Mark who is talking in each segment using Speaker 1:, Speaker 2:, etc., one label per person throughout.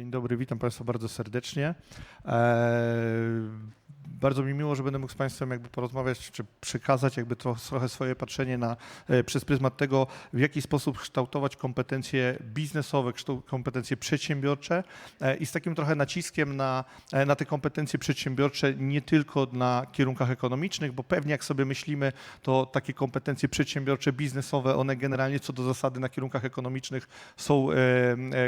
Speaker 1: Dzień dobry, witam Państwa bardzo serdecznie. Bardzo mi miło, że będę mógł z Państwem jakby porozmawiać, czy przekazać jakby tro- trochę swoje patrzenie na, e, przez pryzmat tego, w jaki sposób kształtować kompetencje biznesowe, kompetencje przedsiębiorcze e, i z takim trochę naciskiem na, e, na te kompetencje przedsiębiorcze nie tylko na kierunkach ekonomicznych, bo pewnie jak sobie myślimy, to takie kompetencje przedsiębiorcze, biznesowe, one generalnie co do zasady na kierunkach ekonomicznych są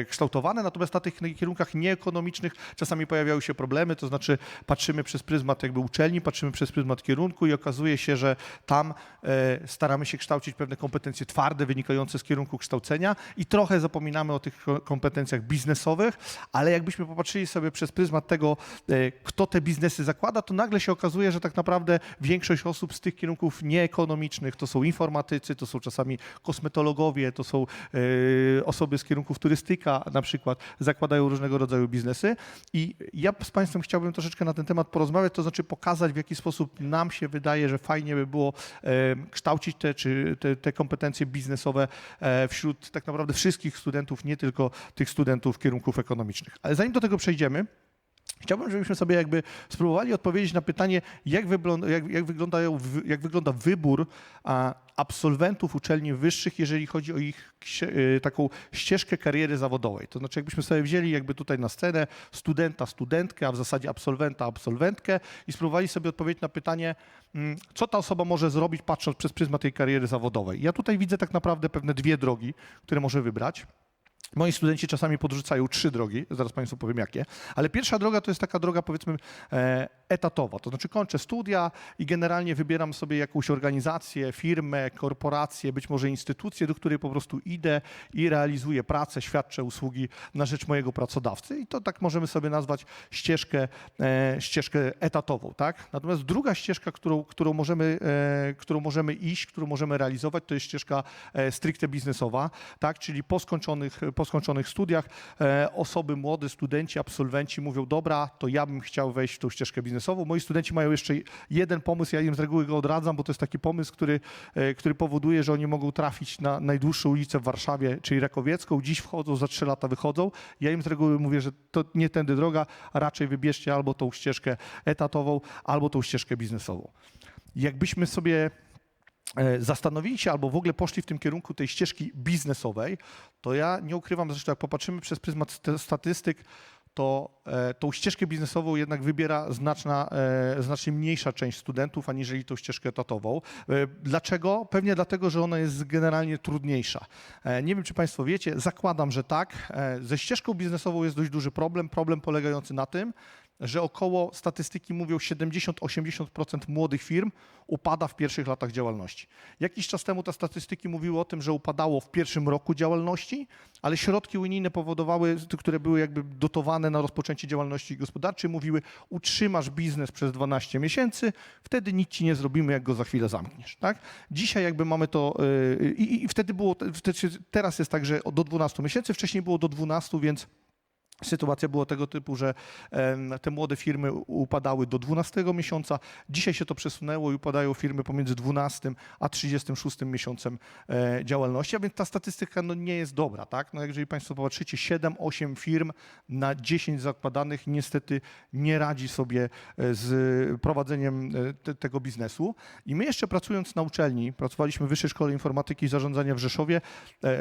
Speaker 1: kształtowane, natomiast na tych kierunkach nieekonomicznych czasami pojawiały się problemy, to znaczy patrzymy przez pryzmat jakby uczelni, patrzymy przez pryzmat kierunku i okazuje się, że tam e, staramy się kształcić pewne kompetencje twarde wynikające z kierunku kształcenia i trochę zapominamy o tych ko- kompetencjach biznesowych, ale jakbyśmy popatrzyli sobie przez pryzmat tego, e, kto te biznesy zakłada, to nagle się okazuje, że tak naprawdę większość osób z tych kierunków nieekonomicznych to są informatycy, to są czasami kosmetologowie, to są e, osoby z kierunków turystyka na przykład, zakładają różnego rodzaju biznesy. I ja z Państwem chciałbym troszeczkę na ten temat porozmawiać, to znaczy pokazać w jaki sposób nam się wydaje, że fajnie by było kształcić te, czy te, te kompetencje biznesowe e, wśród tak naprawdę wszystkich studentów, nie tylko tych studentów kierunków ekonomicznych. Ale zanim do tego przejdziemy, Chciałbym, żebyśmy sobie jakby spróbowali odpowiedzieć na pytanie, jak, wygląda, jak, jak, jak wygląda wybór a, absolwentów uczelni wyższych, jeżeli chodzi o ich y, taką ścieżkę kariery zawodowej. To znaczy, jakbyśmy sobie wzięli jakby tutaj na scenę studenta, studentkę, a w zasadzie absolwenta, absolwentkę i spróbowali sobie odpowiedzieć na pytanie, mm, co ta osoba może zrobić, patrząc przez pryzmat tej kariery zawodowej. Ja tutaj widzę tak naprawdę pewne dwie drogi, które może wybrać. Moi studenci czasami podrzucają trzy drogi, zaraz Państwu powiem jakie, ale pierwsza droga to jest taka droga powiedzmy e, etatowa, to znaczy kończę studia i generalnie wybieram sobie jakąś organizację, firmę, korporację, być może instytucję, do której po prostu idę i realizuję pracę, świadczę usługi na rzecz mojego pracodawcy i to tak możemy sobie nazwać ścieżkę, e, ścieżkę etatową, tak? Natomiast druga ścieżka, którą, którą, możemy, e, którą możemy iść, którą możemy realizować, to jest ścieżka stricte biznesowa, tak? Czyli po skończonych, po skończonych studiach e, osoby młode, studenci, absolwenci mówią, dobra, to ja bym chciał wejść w tą ścieżkę biznesową. Moi studenci mają jeszcze jeden pomysł, ja im z reguły go odradzam, bo to jest taki pomysł, który, e, który powoduje, że oni mogą trafić na najdłuższą ulicę w Warszawie, czyli Rakowiecką. Dziś wchodzą, za trzy lata wychodzą. Ja im z reguły mówię, że to nie tędy droga, raczej wybierzcie albo tą ścieżkę etatową, albo tą ścieżkę biznesową. Jakbyśmy sobie zastanowili się albo w ogóle poszli w tym kierunku tej ścieżki biznesowej, to ja nie ukrywam, zresztą jak popatrzymy przez pryzmat st- statystyk, to e, tą ścieżkę biznesową jednak wybiera znaczna, e, znacznie mniejsza część studentów, aniżeli tą ścieżkę etatową. E, dlaczego? Pewnie dlatego, że ona jest generalnie trudniejsza. E, nie wiem, czy Państwo wiecie, zakładam, że tak. E, ze ścieżką biznesową jest dość duży problem. Problem polegający na tym, że około statystyki mówią 70-80% młodych firm upada w pierwszych latach działalności. Jakiś czas temu te statystyki mówiły o tym, że upadało w pierwszym roku działalności, ale środki unijne powodowały, które były jakby dotowane na rozpoczęcie działalności gospodarczej, mówiły utrzymasz biznes przez 12 miesięcy, wtedy nic ci nie zrobimy, jak go za chwilę zamkniesz. Tak? Dzisiaj jakby mamy to yy, i, i wtedy było, teraz jest tak, że do 12 miesięcy, wcześniej było do 12, więc Sytuacja była tego typu, że te młode firmy upadały do 12 miesiąca. Dzisiaj się to przesunęło i upadają firmy pomiędzy 12 a 36 miesiącem e, działalności, a więc ta statystyka no, nie jest dobra. Tak? No, jeżeli Państwo popatrzycie, 7-8 firm na 10 zakładanych niestety nie radzi sobie e, z prowadzeniem e, te, tego biznesu. I my jeszcze pracując na uczelni, pracowaliśmy w Wyższej Szkole Informatyki i Zarządzania w Rzeszowie,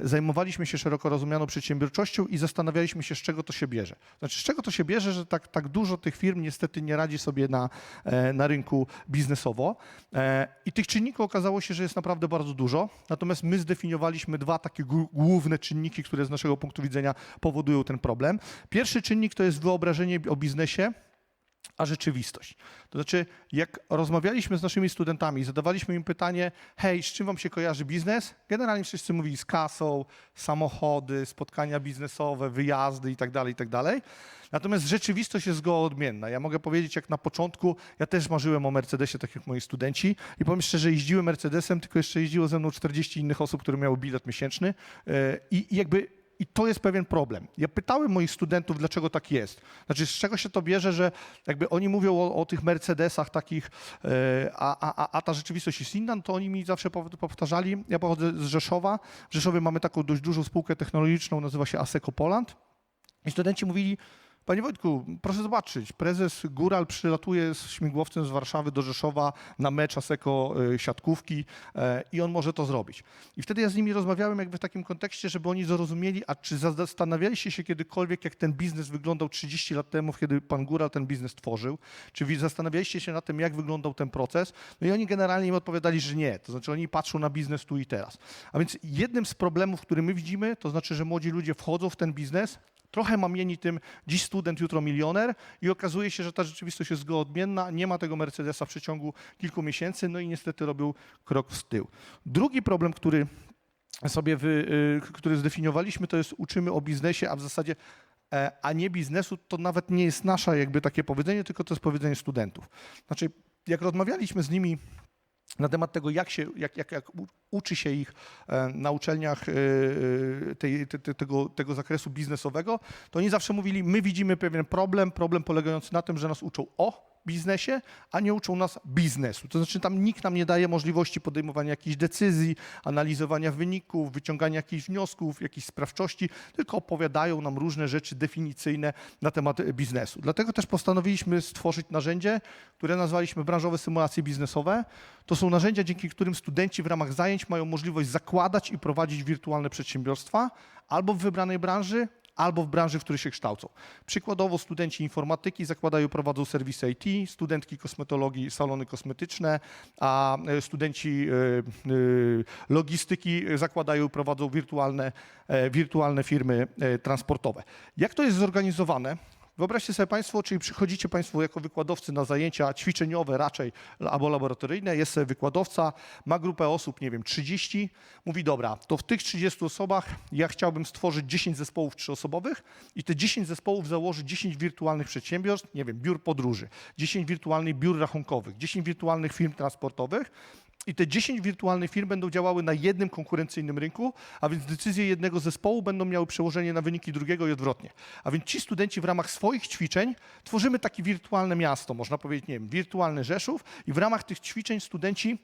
Speaker 1: zajmowaliśmy się szeroko rozumianą przedsiębiorczością i zastanawialiśmy się, z czego to się bierze. Znaczy, z czego to się bierze, że tak, tak dużo tych firm niestety nie radzi sobie na, e, na rynku biznesowo. E, I tych czynników okazało się, że jest naprawdę bardzo dużo. Natomiast my zdefiniowaliśmy dwa takie główne czynniki, które z naszego punktu widzenia powodują ten problem. Pierwszy czynnik to jest wyobrażenie o biznesie, a rzeczywistość. To znaczy, jak rozmawialiśmy z naszymi studentami, zadawaliśmy im pytanie, hej, z czym wam się kojarzy biznes? Generalnie wszyscy mówili z kasą, samochody, spotkania biznesowe, wyjazdy itd., itd. Natomiast rzeczywistość jest zgoła odmienna. Ja mogę powiedzieć, jak na początku, ja też marzyłem o Mercedesie, tak jak moi studenci i powiem szczerze, jeździłem Mercedesem, tylko jeszcze jeździło ze mną 40 innych osób, które miały bilet miesięczny e, i jakby i to jest pewien problem. Ja pytałem moich studentów, dlaczego tak jest. Znaczy, z czego się to bierze, że jakby oni mówią o, o tych Mercedesach takich, e, a, a, a- ta rzeczywistość jest inna, no to oni mi zawsze pow- powtarzali. Ja pochodzę z Rzeszowa. W Rzeszowie mamy taką dość dużą spółkę technologiczną, nazywa się Aseco Poland. I studenci mówili, Panie Wojtku, proszę zobaczyć, prezes Góral przylatuje z śmigłowcem z Warszawy do Rzeszowa na mecz Aseko y, siatkówki e, i on może to zrobić. I wtedy ja z nimi rozmawiałem jakby w takim kontekście, żeby oni zrozumieli, a czy zastanawialiście się kiedykolwiek, jak ten biznes wyglądał 30 lat temu, kiedy pan Góral ten biznes tworzył? Czy zastanawialiście się na tym, jak wyglądał ten proces? No i oni generalnie im odpowiadali, że nie. To znaczy oni patrzą na biznes tu i teraz. A więc jednym z problemów, który my widzimy, to znaczy, że młodzi ludzie wchodzą w ten biznes, trochę mamieni tym dziś student, jutro milioner i okazuje się, że ta rzeczywistość jest odmienna, nie ma tego Mercedesa w przeciągu kilku miesięcy, no i niestety robił krok w tył. Drugi problem, który sobie wy, y, który zdefiniowaliśmy, to jest uczymy o biznesie, a w zasadzie e, a nie biznesu, to nawet nie jest nasze jakby takie powiedzenie, tylko to jest powiedzenie studentów. Znaczy, jak rozmawialiśmy z nimi na temat tego, jak, się, jak, jak, jak uczy się ich e, na uczelniach e, e, tej, te, te, tego, tego zakresu biznesowego, to oni zawsze mówili, my widzimy pewien problem, problem polegający na tym, że nas uczą o biznesie, a nie uczą nas biznesu. To znaczy tam nikt nam nie daje możliwości podejmowania jakichś decyzji, analizowania wyników, wyciągania jakichś wniosków, jakiejś sprawczości, tylko opowiadają nam różne rzeczy definicyjne na temat e, biznesu. Dlatego też postanowiliśmy stworzyć narzędzie, które nazwaliśmy branżowe symulacje biznesowe. To są narzędzia, dzięki którym studenci w ramach zajęć mają możliwość zakładać i prowadzić wirtualne przedsiębiorstwa albo w wybranej branży, albo w branży, w której się kształcą. Przykładowo studenci informatyki zakładają, prowadzą serwisy IT, studentki kosmetologii salony kosmetyczne, a e, studenci e, e, logistyki zakładają, prowadzą wirtualne, wirtualne firmy transportowe. Jak to jest zorganizowane? Wyobraźcie sobie Państwo, czyli przychodzicie Państwo jako wykładowcy na zajęcia ćwiczeniowe raczej albo laboratoryjne, jest wykładowca, ma grupę osób, nie wiem, 30, mówi dobra, to w tych 30 osobach ja chciałbym stworzyć 10 zespołów trzyosobowych i te 10 zespołów założy 10 wirtualnych przedsiębiorstw, nie wiem, biur podróży, 10 wirtualnych biur rachunkowych, 10 wirtualnych firm transportowych i te 10 wirtualnych firm będą działały na jednym konkurencyjnym rynku, a więc decyzje jednego zespołu będą miały przełożenie na wyniki drugiego i odwrotnie. A więc ci studenci w ramach swoich ćwiczeń tworzymy takie wirtualne miasto, można powiedzieć, nie wiem, wirtualny Rzeszów i w ramach tych ćwiczeń studenci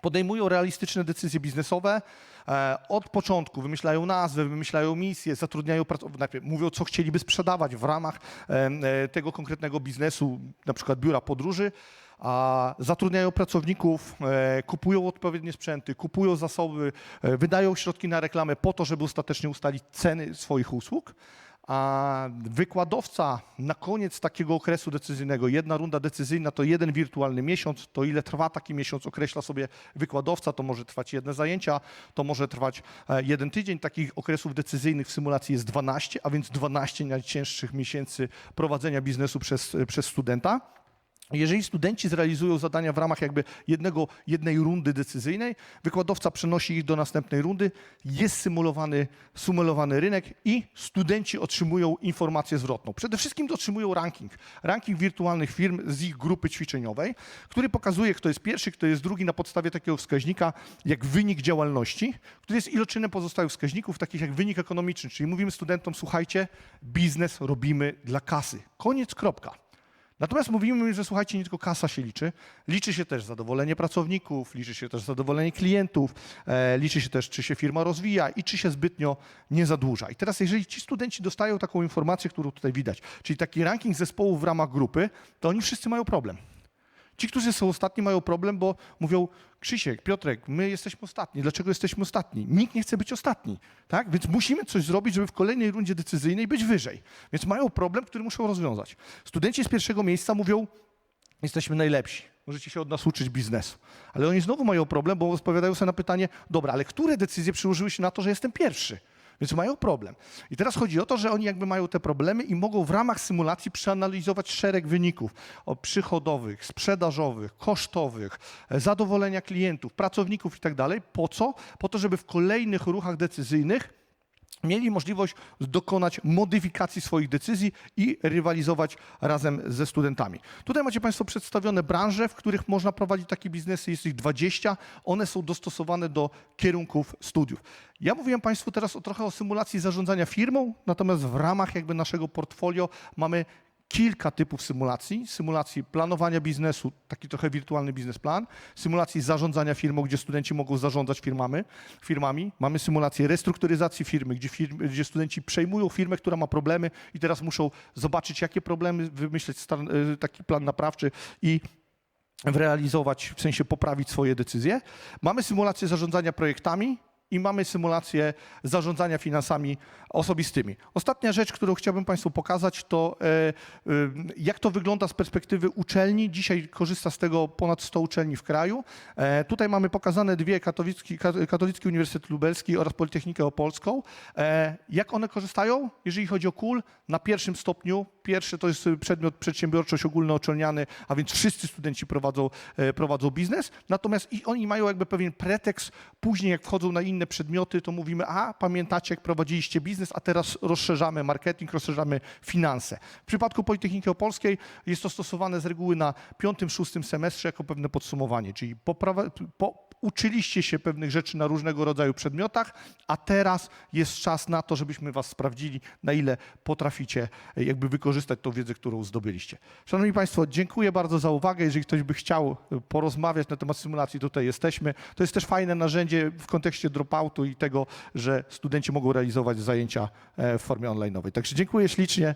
Speaker 1: podejmują realistyczne decyzje biznesowe. E, od początku wymyślają nazwy, wymyślają misje, zatrudniają pracowników, mówią, co chcieliby sprzedawać w ramach e, tego konkretnego biznesu, na przykład biura podróży, a zatrudniają pracowników, e, kupują odpowiednie sprzęty, kupują zasoby, wydają środki na reklamę po to, żeby ostatecznie ustalić ceny swoich usług. A wykładowca na koniec takiego okresu decyzyjnego, jedna runda decyzyjna to jeden wirtualny miesiąc, to ile trwa taki miesiąc określa sobie wykładowca, to może trwać jedne zajęcia, to może trwać e, jeden tydzień. Takich okresów decyzyjnych w symulacji jest 12, a więc 12 najcięższych miesięcy prowadzenia biznesu przez, przez studenta. Jeżeli studenci zrealizują zadania w ramach jakby jednego, jednej rundy decyzyjnej, wykładowca przenosi ich do następnej rundy, jest symulowany, symulowany rynek i studenci otrzymują informację zwrotną. Przede wszystkim otrzymują ranking. Ranking wirtualnych firm z ich grupy ćwiczeniowej, który pokazuje, kto jest pierwszy, kto jest drugi na podstawie takiego wskaźnika jak wynik działalności, który jest iloczynem pozostałych wskaźników, takich jak wynik ekonomiczny. Czyli mówimy studentom, słuchajcie, biznes robimy dla kasy. Koniec, kropka. Natomiast mówimy, im, że słuchajcie, nie tylko kasa się liczy, liczy się też zadowolenie pracowników, liczy się też zadowolenie klientów, e, liczy się też, czy się firma rozwija i czy się zbytnio nie zadłuża. I teraz, jeżeli ci studenci dostają taką informację, którą tutaj widać, czyli taki ranking zespołów w ramach grupy, to oni wszyscy mają problem. Ci, którzy są ostatni, mają problem, bo mówią: Krzysiek, Piotrek, my jesteśmy ostatni. Dlaczego jesteśmy ostatni? Nikt nie chce być ostatni, tak? Więc musimy coś zrobić, żeby w kolejnej rundzie decyzyjnej być wyżej. Więc mają problem, który muszą rozwiązać. Studenci z pierwszego miejsca mówią: Jesteśmy najlepsi. Możecie się od nas uczyć biznesu. Ale oni znowu mają problem, bo odpowiadają sobie na pytanie: Dobra, ale które decyzje przyłożyły się na to, że jestem pierwszy? Więc mają problem. I teraz chodzi o to, że oni jakby mają te problemy i mogą w ramach symulacji przeanalizować szereg wyników o przychodowych, sprzedażowych, kosztowych, e, zadowolenia klientów, pracowników i tak. Po co? Po to, żeby w kolejnych ruchach decyzyjnych mieli możliwość dokonać modyfikacji swoich decyzji i rywalizować razem ze studentami. Tutaj macie Państwo przedstawione branże, w których można prowadzić takie biznesy, jest ich 20, one są dostosowane do kierunków studiów. Ja mówiłem Państwu teraz o, trochę o symulacji zarządzania firmą, natomiast w ramach jakby naszego portfolio mamy kilka typów symulacji. Symulacji planowania biznesu, taki trochę wirtualny biznesplan, symulacji zarządzania firmą, gdzie studenci mogą zarządzać firmami. firmami. Mamy symulację restrukturyzacji firmy, gdzie, firmy, gdzie studenci przejmują firmę, która ma problemy i teraz muszą zobaczyć, jakie problemy, wymyśleć stan, y, taki plan naprawczy i realizować, w sensie poprawić swoje decyzje. Mamy symulację zarządzania projektami i mamy symulację zarządzania finansami osobistymi. Ostatnia rzecz, którą chciałbym Państwu pokazać, to e, e, jak to wygląda z perspektywy uczelni. Dzisiaj korzysta z tego ponad 100 uczelni w kraju. E, Tutaj mamy pokazane dwie, Katowicki, Ka- Katolicki Uniwersytet Lubelski oraz Politechnikę Opolską. Jak one korzystają? Jeżeli chodzi o KUL, na pierwszym stopniu, pierwszy to jest przedmiot przedsiębiorczość ogólnouczelniany, a więc wszyscy studenci prowadzą, prowadzą biznes, natomiast i oni mają jakby pewien pretekst, później jak wchodzą na inne przedmioty, to mówimy, a pamiętacie jak prowadziliście biznes, a teraz rozszerzamy marketing, rozszerzamy finanse. W przypadku Politechniki Opolskiej jest to stosowane z reguły na piątym, szóstym semestrze jako pewne podsumowanie, czyli poprawa, po, uczyliście się pewnych rzeczy na różnego rodzaju przedmiotach, a teraz jest czas na to, żebyśmy was sprawdzili, na ile potraficie e, jakby wykorzystać tą wiedzę, którą zdobyliście. Szanowni Państwo, dziękuję bardzo za uwagę. Jeżeli ktoś by chciał e, porozmawiać na temat symulacji, tutaj jesteśmy. To jest też fajne narzędzie w kontekście dropoutu i tego, że studenci mogą realizować zajęcia e, w formie online'owej. Także dziękuję ślicznie